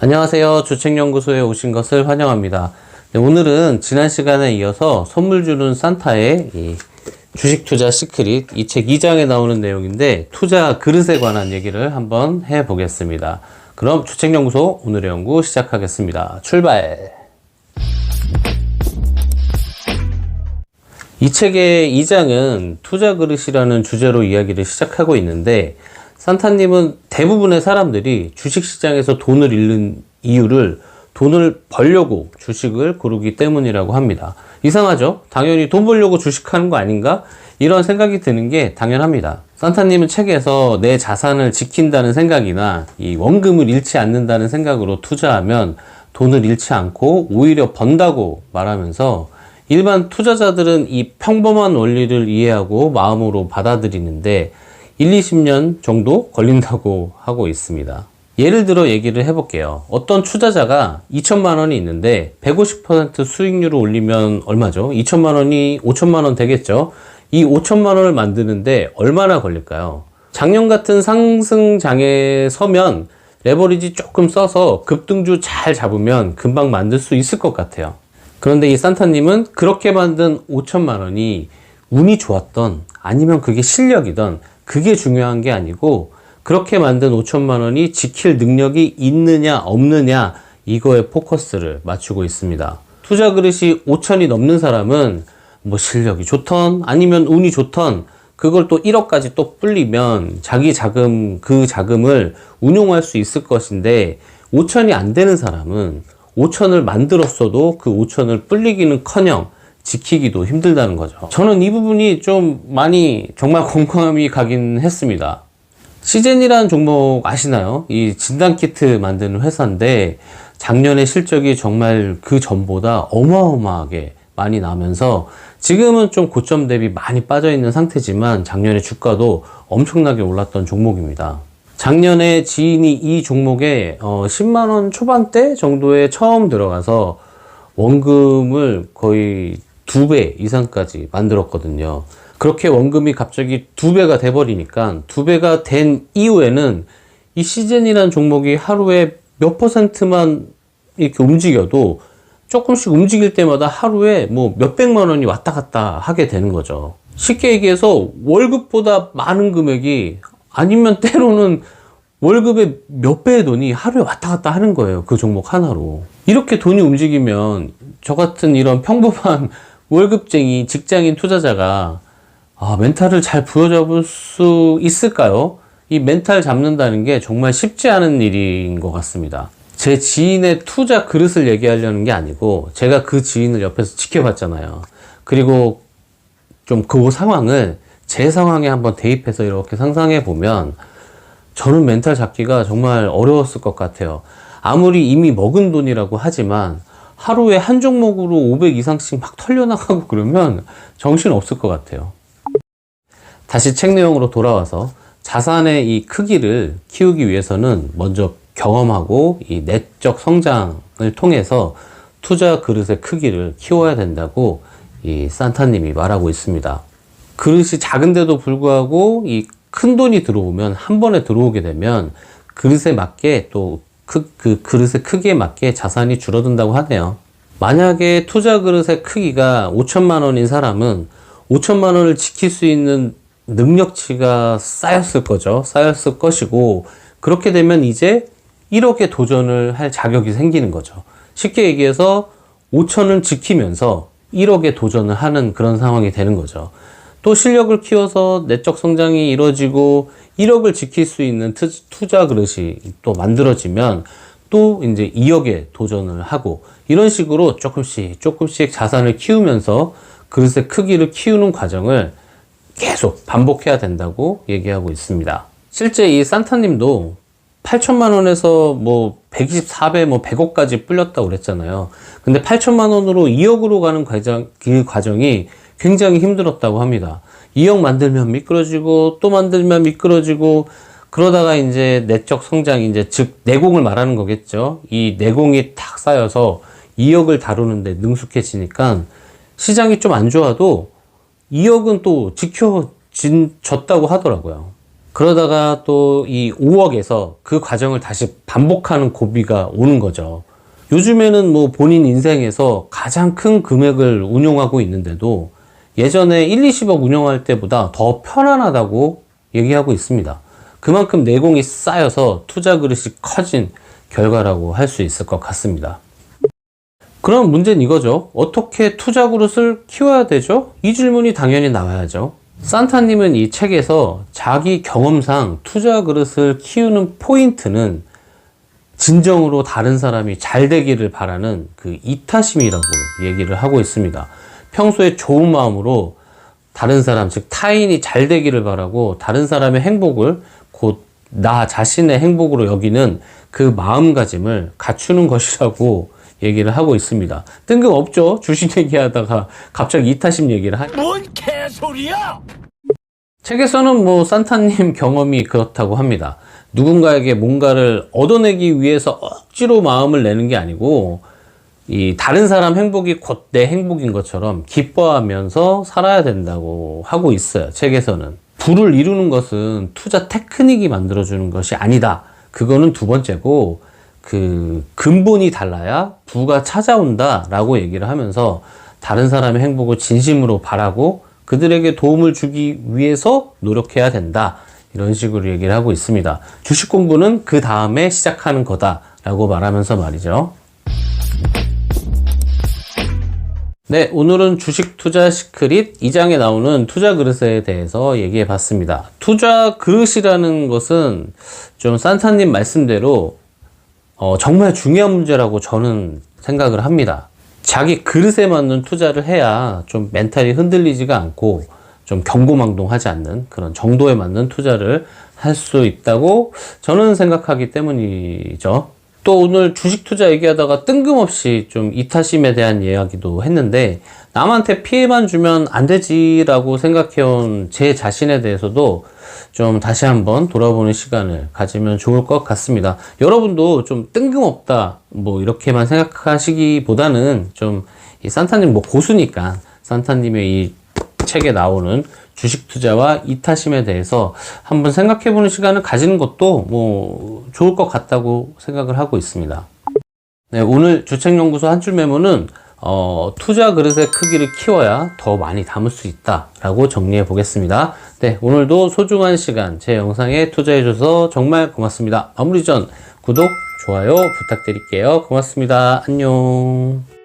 안녕하세요. 주책연구소에 오신 것을 환영합니다. 네, 오늘은 지난 시간에 이어서 선물 주는 산타의 이 주식 투자 시크릿 이 책 2장에 나오는 내용인데 투자 그릇에 관한 얘기를 한번 해 보겠습니다. 그럼 주책연구소 오늘의 연구 시작하겠습니다. 출발! 이 책의 2장은 투자 그릇이라는 주제로 이야기를 시작하고 있는데 산타님은 대부분의 사람들이 주식시장에서 돈을 잃는 이유를 돈을 벌려고 주식을 고르기 때문이라고 합니다. 이상하죠? 당연히 돈 벌려고 주식하는 거 아닌가? 이런 생각이 드는 게 당연합니다. 산타님은 책에서 내 자산을 지킨다는 생각이나 이 원금을 잃지 않는다는 생각으로 투자하면 돈을 잃지 않고 오히려 번다고 말하면서 일반 투자자들은 이 평범한 원리를 이해하고 마음으로 받아들이는데 1, 20년 정도 걸린다고 하고 있습니다. 예를 들어 얘기를 해볼게요. 어떤 투자자가 2천만 원이 있는데 150% 수익률을 올리면 얼마죠? 2천만 원이 5천만 원 되겠죠? 이 5천만 원을 만드는데 얼마나 걸릴까요? 작년 같은 상승장에 서면 레버리지 조금 써서 급등주 잘 잡으면 금방 만들 수 있을 것 같아요. 그런데 이 산타님은 그렇게 만든 5천만 원이 운이 좋았던 아니면 그게 실력이던 그게 중요한 게 아니고 그렇게 만든 5천만 원이 지킬 능력이 있느냐 없느냐 이거에 포커스를 맞추고 있습니다. 투자 그릇이 5천이 넘는 사람은 뭐 실력이 좋던 아니면 운이 좋던 그걸 또 1억까지 또 불리면 자기 자금 그 자금을 운용할 수 있을 것인데 5천이 안 되는 사람은 5천을 만들었어도 그 5천을 불리기는 커녕 지키기도 힘들다는 거죠. 저는 이 부분이 좀 많이 정말 공감이 가긴 했습니다. 시젠이라는 종목 아시나요? 이 진단키트 만드는 회사인데 작년에 실적이 정말 그 전보다 어마어마하게 많이 나면서 지금은 좀 고점 대비 많이 빠져 있는 상태지만 작년에 주가도 엄청나게 올랐던 종목입니다. 작년에 지인이 이 종목에 어 10만원 초반대 정도에 처음 들어가서 원금을 거의 두 배 이상까지 만들었거든요. 그렇게 원금이 갑자기 두 배가 돼버리니까 두 배가 된 이후에는 이 시즌이라는 종목이 하루에 몇 퍼센트만 이렇게 움직여도 조금씩 움직일 때마다 하루에 뭐 몇백만 원이 왔다 갔다 하게 되는 거죠. 쉽게 얘기해서 월급보다 많은 금액이 아니면 때로는 월급의 몇 배의 돈이 하루에 왔다 갔다 하는 거예요. 그 종목 하나로. 이렇게 돈이 움직이면 저 같은 이런 평범한 월급쟁이 직장인 투자자가 아, 멘탈을 잘 부여잡을 수 있을까요? 이 멘탈 잡는다는 게 정말 쉽지 않은 일인 것 같습니다. 제 지인의 투자 그릇을 얘기하려는 게 아니고 제가 그 지인을 옆에서 지켜봤잖아요. 그리고 좀 그 상황을 제 상황에 한번 대입해서 이렇게 상상해 보면 저는 멘탈 잡기가 정말 어려웠을 것 같아요. 아무리 이미 먹은 돈이라고 하지만 하루에 한 종목으로 500 이상씩 막 털려나가고 그러면 정신 없을 것 같아요. 다시 책 내용으로 돌아와서 자산의 이 크기를 키우기 위해서는 먼저 경험하고 이 내적 성장을 통해서 투자 그릇의 크기를 키워야 된다고 이 산타님이 말하고 있습니다. 그릇이 작은데도 불구하고 이 큰 돈이 들어오면 한 번에 들어오게 되면 그릇에 맞게 또 그, 그 그릇의 크기에 맞게 자산이 줄어든다고 하네요. 만약에 투자 그릇의 크기가 5천만 원인 사람은 5천만 원을 지킬 수 있는 능력치가 쌓였을 거죠. 쌓였을 것이고 그렇게 되면 이제 1억에 도전을 할 자격이 생기는 거죠. 쉽게 얘기해서 5천을 지키면서 1억에 도전을 하는 그런 상황이 되는 거죠. 또 실력을 키워서 내적 성장이 이루어지고 1억을 지킬 수 있는 투, 투자 그릇이 또 만들어지면 또 이제 2억에 도전을 하고 이런 식으로 조금씩 조금씩 자산을 키우면서 그릇의 크기를 키우는 과정을 계속 반복해야 된다고 얘기하고 있습니다. 실제 이 산타님도 8천만 원에서 뭐 124배 뭐 100억까지 불렸다고 그랬잖아요. 근데 8천만 원으로 2억으로 가는 과정, 그 과정이 굉장히 힘들었다고 합니다. 2억 만들면 미끄러지고 또 만들면 미끄러지고 그러다가 이제 내적 성장 이제 즉 내공을 말하는 거겠죠. 이 내공이 탁 쌓여서 2억을 다루는데 능숙해지니까 시장이 좀 안 좋아도 2억은 또 지켜졌다고 하더라고요. 그러다가 또 이 5억에서 그 과정을 다시 반복하는 고비가 오는 거죠. 요즘에는 뭐 본인 인생에서 가장 큰 금액을 운용하고 있는데도 예전에 1, 20억 운영할 때보다 더 편안하다고 얘기하고 있습니다. 그만큼 내공이 쌓여서 투자 그릇이 커진 결과라고 할 수 있을 것 같습니다. 그럼 문제는 이거죠. 어떻게 투자 그릇을 키워야 되죠? 이 질문이 당연히 나와야죠. 산타님은 이 책에서 자기 경험상 투자 그릇을 키우는 포인트는 진정으로 다른 사람이 잘 되기를 바라는 그 이타심이라고 얘기를 하고 있습니다. 평소에 좋은 마음으로 다른 사람, 즉 타인이 잘 되기를 바라고 다른 사람의 행복을 곧 나 자신의 행복으로 여기는 그 마음가짐을 갖추는 것이라고 얘기를 하고 있습니다. 뜬금없죠? 주식 얘기하다가 갑자기 이타심 얘기를 하니. 뭔 개소리야! 책에서는 뭐 산타님 경험이 그렇다고 합니다. 누군가에게 뭔가를 얻어내기 위해서 억지로 마음을 내는 게 아니고 이 다른 사람 행복이 곧 내 행복인 것처럼 기뻐하면서 살아야 된다고 하고 있어요. 책에서는 부를 이루는 것은 투자 테크닉이 만들어주는 것이 아니다. 그거는 두 번째고 그 근본이 달라야 부가 찾아온다 라고 얘기를 하면서 다른 사람의 행복을 진심으로 바라고 그들에게 도움을 주기 위해서 노력해야 된다. 이런 식으로 얘기를 하고 있습니다. 주식 공부는 그 다음에 시작하는 거다라고 말하면서 말이죠. 네, 오늘은 주식 투자 시크릿 2장에 나오는 투자 그릇에 대해서 얘기해 봤습니다. 투자 그릇이라는 것은 좀 산타님 말씀대로 어, 정말 중요한 문제라고 저는 생각을 합니다. 자기 그릇에 맞는 투자를 해야 좀 멘탈이 흔들리지가 않고 좀 경고망동하지 않는 그런 정도에 맞는 투자를 할 수 있다고 저는 생각하기 때문이죠. 또 오늘 주식 투자 얘기하다가 뜬금없이 좀 이타심에 대한 이야기도 했는데 남한테 피해만 주면 안 되지라고 생각해온 제 자신에 대해서도 좀 다시 한번 돌아보는 시간을 가지면 좋을 것 같습니다. 여러분도 좀 뜬금없다 뭐 이렇게만 생각하시기보다는 좀이 산타님 뭐 고수니까 산타님의 이 책에 나오는 주식 투자와 이타심에 대해서 한번 생각해 보는 시간을 가지는 것도 뭐 좋을 것 같다고 생각을 하고 있습니다. 네, 오늘 주책연구소 한 줄 메모는 어, 투자 그릇의 크기를 키워야 더 많이 담을 수 있다라고 정리해 보겠습니다. 네, 오늘도 소중한 시간 제 영상에 투자해 줘서 정말 고맙습니다. 마무리 전 구독, 좋아요 부탁드릴게요. 고맙습니다. 안녕.